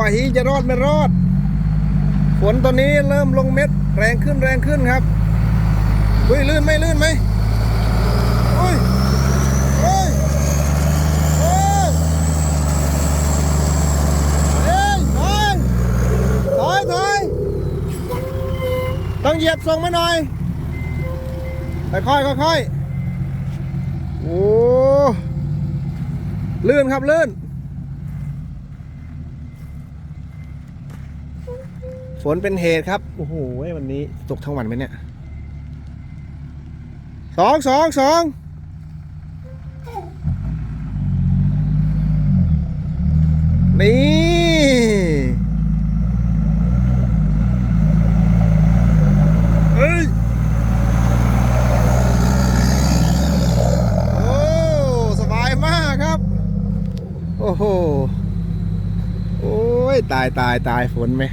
อะฮีจะรอดไม่รอด ฝนตอนนี้เริ่มลงเม็ดแรงขึ้นแรงขึ้นครับอุ้ยลื่นไหมลื่นไหมอุ้ยอุ้ยโอ้ยเอ้ยถอยถอยถอยต้องเหยียบส่งมาหน่อยค่อยค่อยค่อยโอ้ลื่นครับลื่น ฝนเป็นเหตุครับ โอ้โหวันนี้ตกทั้งวันไหมเนี่ยสองสองสองนี่เฮ้ยโอ้สบายมากครับ โอ้โห โอ้ย ตายตายตายฝนไหม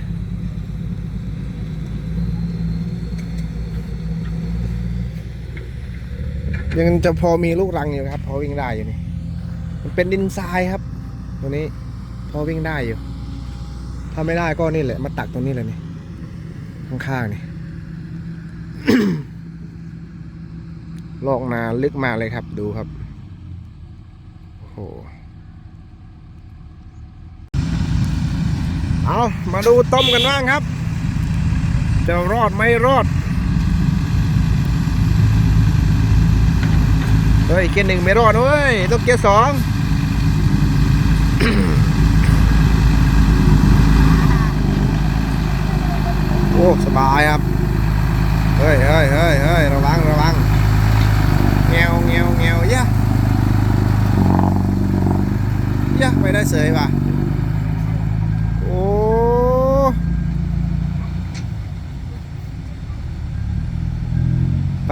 ยังจะพอมีลูกรังอยู่ครับ พอวิ่งได้อยู่นี่มันเป็นดินทรายครับ ตัวนี้พอวิ่งได้อยู่ ถ้าไม่ได้ก็นี่แหละ มาตักตรงนี้เลยนี่ข้างๆนี่ลอกนาลึกมาเลยครับดูครับโอ้โหเอามาดูต้มกันบ้างครับ จะรอดไม่รอด เฮ้ยเกียร์หนึ่งไม่รอดเว้ยต้องเกียร์สองโอ้สบายครับเฮ้ยเฮ้ยเฮ้ยเฮ้ยระวังระวังเงียวเงียวเงียวยะยะไปได้เสยป่ะโอ้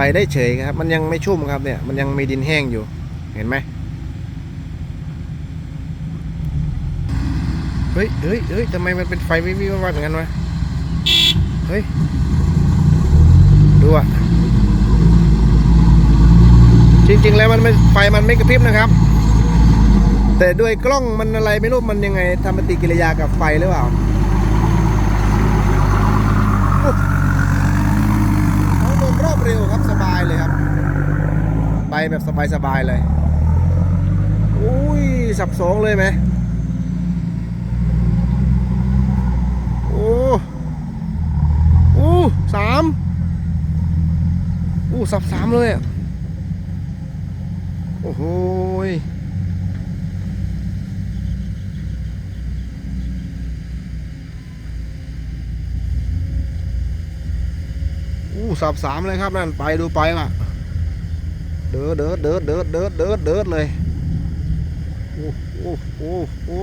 ไปได้เฉยครับ มันยังไม่ชุ่มครับเนี่ย มันยังมีดินแห้งอยู่ เห็นไหมเฮ้ยเฮ้ยเฮ้ยทำไมมันเป็นไฟวิววิววับๆอย่างนั้นวะ เฮ้ย ดูอะ จริง ๆ แล้วมันไม่ไฟมันไม่กระพริบนะครับ แต่ด้วยกล้องมันอะไรไม่รู้มันยังไงทำปฏิกิริยากับไฟหรือเปล่าโอ้เขาลงรอบเร็วครับสบายเลยครับ ไป แบบสบายๆเลยอุ้ยสับสองเลยไหมโอ้อู้สามอู้สับสามเลยอะโอ้โหอู้สับสามเลยครับนั่นไปดูไปว่ะ เดิดเดิดเดิดเดิดเดิดเดิดเดิดเลยโอ้โอ้โอ้โอ้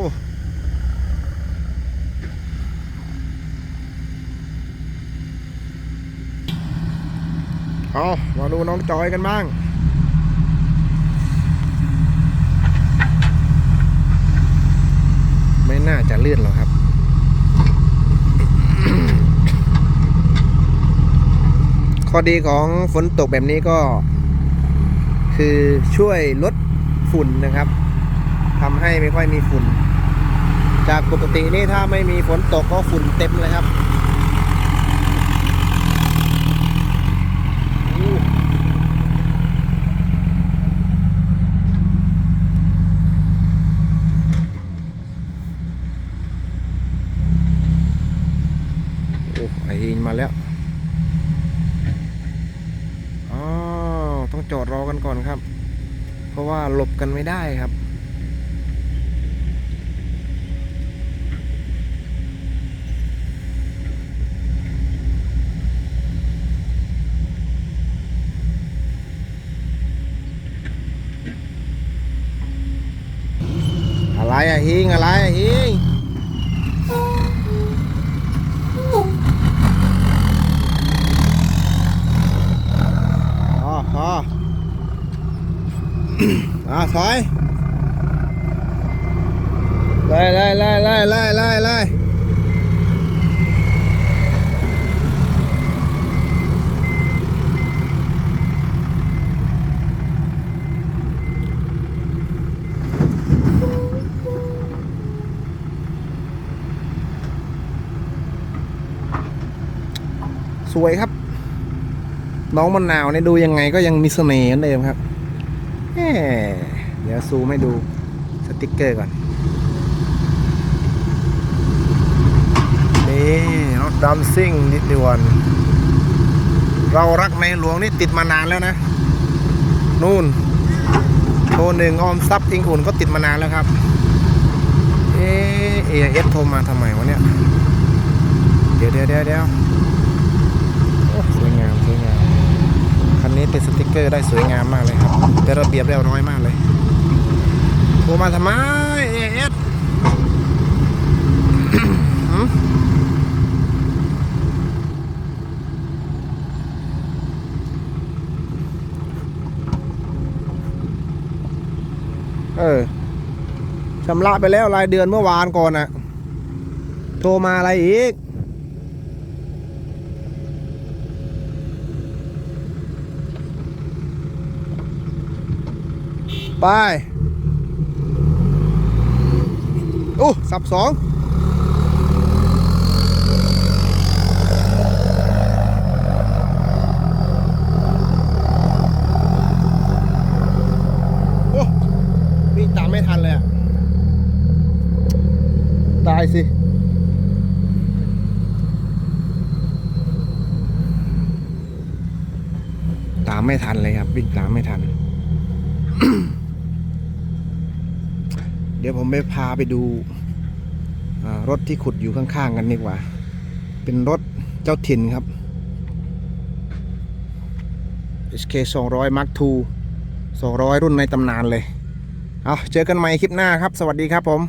เอามาดูน้องจอยกันบ้างไม่น่าจะเลื่นหรอกครับข้อดีของฝนตกแบบนี้ก็ คือช่วยลดฝุ่นนะครับทำให้ไม่ค่อยมีฝุ่น จากปกตินี่ถ้าไม่มีฝนตกก็ฝุ่นเต็มเลยครับอู้โอ้ไอหินมาแล้ว อ๋อ ต้องจอดร อนครับ เพราะว่าหลบกันไม่ได้ครับ อะไรอะฮิงอะไรอะฮิง อะถอยไล่ไล่ไล่ไล่ไล่ไล่ไล่สวยครับ น้องมันหนาวเนี่ยดูยังไงก็ยังมีเสน่ห์เหมือนเดิมครับ เดี๋ยวซูมให้ดูสติกเกอร์ก่อน นี่รถดำซิ่งดิดวนเรารักในหลวงนี่ติดมานานแล้วนะ นู่นโทรหนึ่งออมทรัพย์อิงอุ่นก็ติดมานานแล้วครับ เอเอเอสโทรมาทำไมวะเนี่ย เดี๋ยวเดี๋ยวเดี๋ยวเดี๋ยวโอ้สวยงามสวยงาม นี้ติดสติกเกอร์ได้สวยงามมากเลยครับแต่ระเบียบเรียบร้อยมากเลยโทรมาทำไมเอเอสเออชำระไปแล้วรายเดือนเมื่อวานก่อนอะโทรมาอะไรอีก ไปโอ้สับสองโอ้วิ่งตามไม่ทันเลยอะ ตายสิ ตามไม่ทันเลยครับ วิ่งตามไม่ทัน ดี๋ยวผมไปพาไปดูรถที่ขุดอยู่ข้างๆกันดีกว่า เป็นรถเจ้าถิ่นครับ SK200 Mark II 200 รุ่นในตำนานเลย เอาเจอกันใหม่คลิปหน้าครับ สวัสดีครับผม